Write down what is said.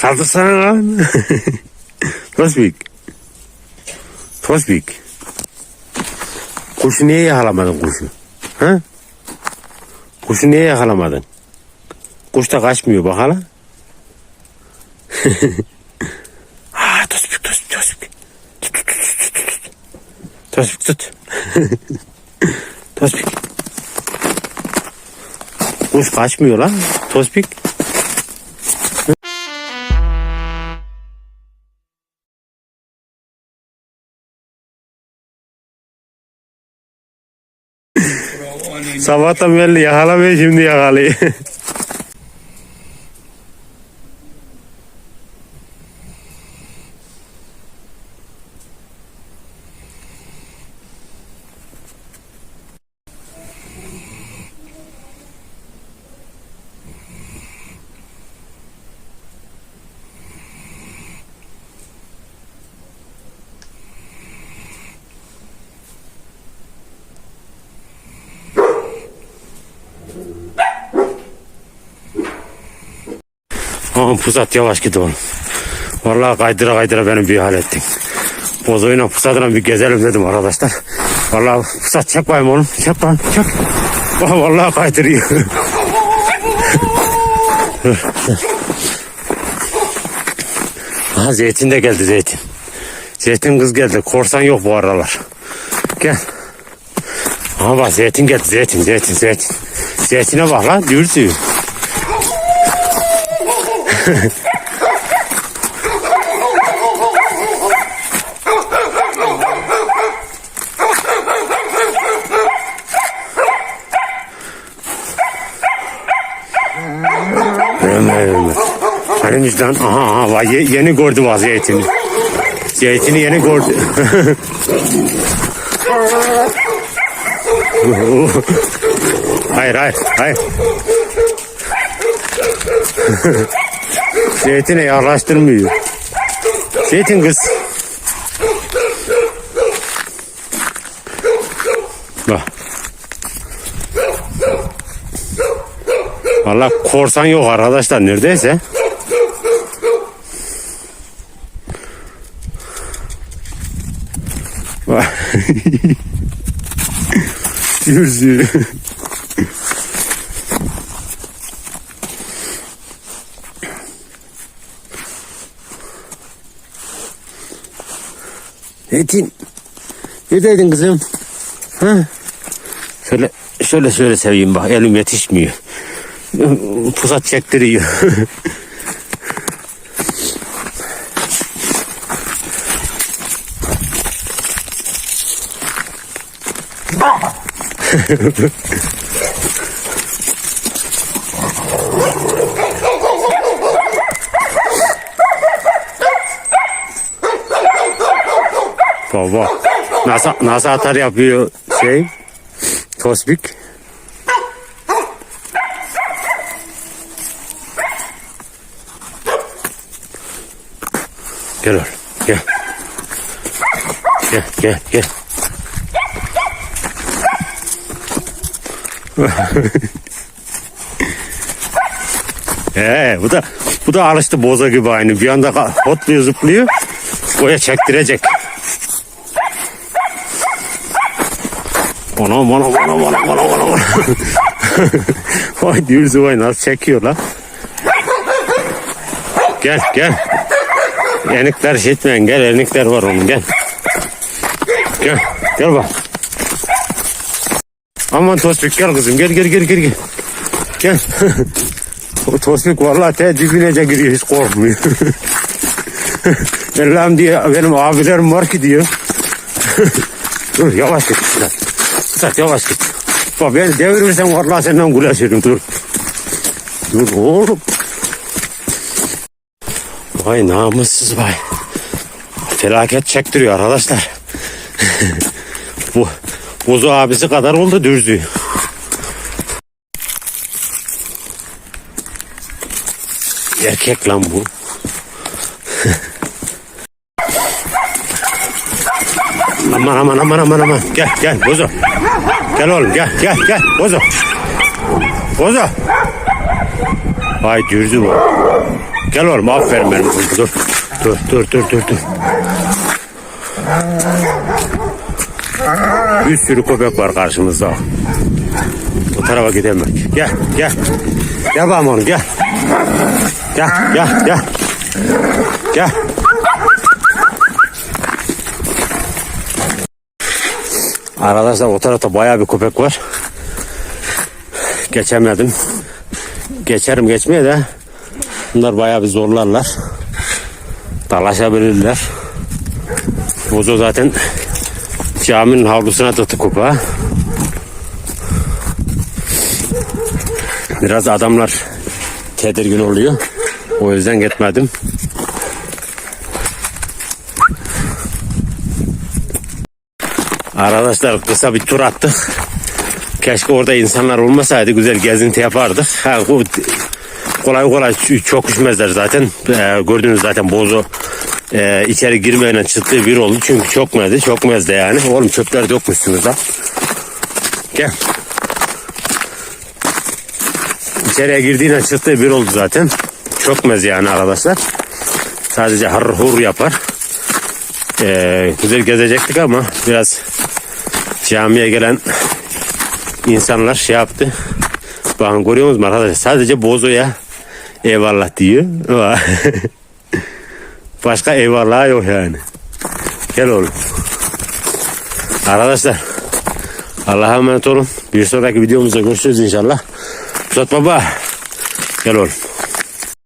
Kaldırsana lan. Tosbik. Tosbik. Kuşu niye yakalamadın kuşu? Ha? Kuşu niye yakalamadın? Kuş da kaçmıyor bak hala. Aa, tosbik, tosbik, tosbik. Tut, tut, tut, tut, tut. Tosbik tut. tosbik. Kuş kaçmıyor lan. Tosbik. Sabahtan belli yakalamıyor şimdi yakalıyor. Aman pusat yavaş git oğlum. Vallahi kaydıra kaydıra beni bir hal ettin. Bozoyla pusatla bir gezelim dedim arkadaşlar. Vallahi pusat çek bayım oğlum. Çek bayım çek. Vallahi kaydırıyor. ha zeytin de geldi zeytin. Zeytin kız geldi. Korsan yok bu aralar. Gel. Aha bak zeytin geldi zeytin zeytin zeytin. Zeytine bak lan. Ömer. Vicdan aha aha ye- yeni gördü vaziyetini. Zeytini yeni gördü. hayır hayır hayır. Zeytine yaklaştırmıyor. Zeytin kız. Bak. Valla korsan yok arkadaşlar neredeyse. Bak. Yüzü. Zeytin. Neredeydin kızım? Ha? Şöyle şöyle şöyle seveyim bak elim yetişmiyor. Pusat çektiriyor. Baba nasıl, nasıl atar yapıyor şey Tosbik. Gel oğlum gel. Gel gel gel. Ee, bu da bu da alıştı boza gibi aynı. Bir anda ka- hotluyor zıplıyor. Koya çektirecek. Anam anam anam anam anam anam. Vay diyoruz vay nasıl çekiyor lan. Gel gel. Enikler şitmeyin gel enikler var onun gel. Gel gel bak. Aman Tospik gel kızım gel gel gel gel gel. Gel. o Tospik vallahi te dibinece giriyor hiç korkmuyor. Allah'ım diye benim abilerim var ki diyor. Dur yavaş git. Fırsat yavaş git. Bak beni devirirsen vallahi senden güleşirim dur. Dur oğlum. Vay namussuz vay. Felaket çektiriyor arkadaşlar. Bu Bozu abisi kadar oldu dürzü. Erkek lan bu. aman aman aman aman aman. Gel gel bozu. Gel oğlum gel gel gel bozu. Bozo. Vay dürzü bu. Gel oğlum aferin benim kızım. Dur. Dur dur dur dur dur. Bir sürü köpek var karşımızda. Bu tarafa gidelim. Gel gel. Gel bakalım oğlum gel. Gel gel gel. Gel. Arkadaşlar o tarafta bayağı bir köpek var. Geçemedim. Geçerim geçmeye de bunlar bayağı bir zorlarlar. Dalaşabilirler. Bozo zaten caminin havlusuna tıktı kupa. Biraz adamlar tedirgin oluyor. O yüzden gitmedim. Arkadaşlar kısa bir tur attık. Keşke orada insanlar olmasaydı güzel gezinti yapardık. Ha, kolay kolay çok zaten. Ee, gördünüz zaten bozu e, içeri girmeyle çıktığı bir oldu. Çünkü çökmedi. Çökmezdi yani. Oğlum çöpler dökmüşsünüz da. Gel. İçeriye girdiğine çıktığı bir oldu zaten. Çökmez yani arkadaşlar. Sadece har hur yapar. Ee, güzel gezecektik ama biraz camiye gelen insanlar şey yaptı. Bakın görüyor musunuz arkadaşlar? Sadece bozoya eyvallah diyor. Başka eyvallah yok yani. Gel oğlum. Arkadaşlar Allah'a emanet olun. Bir sonraki videomuzda görüşürüz inşallah. Pusat baba. Gel oğlum.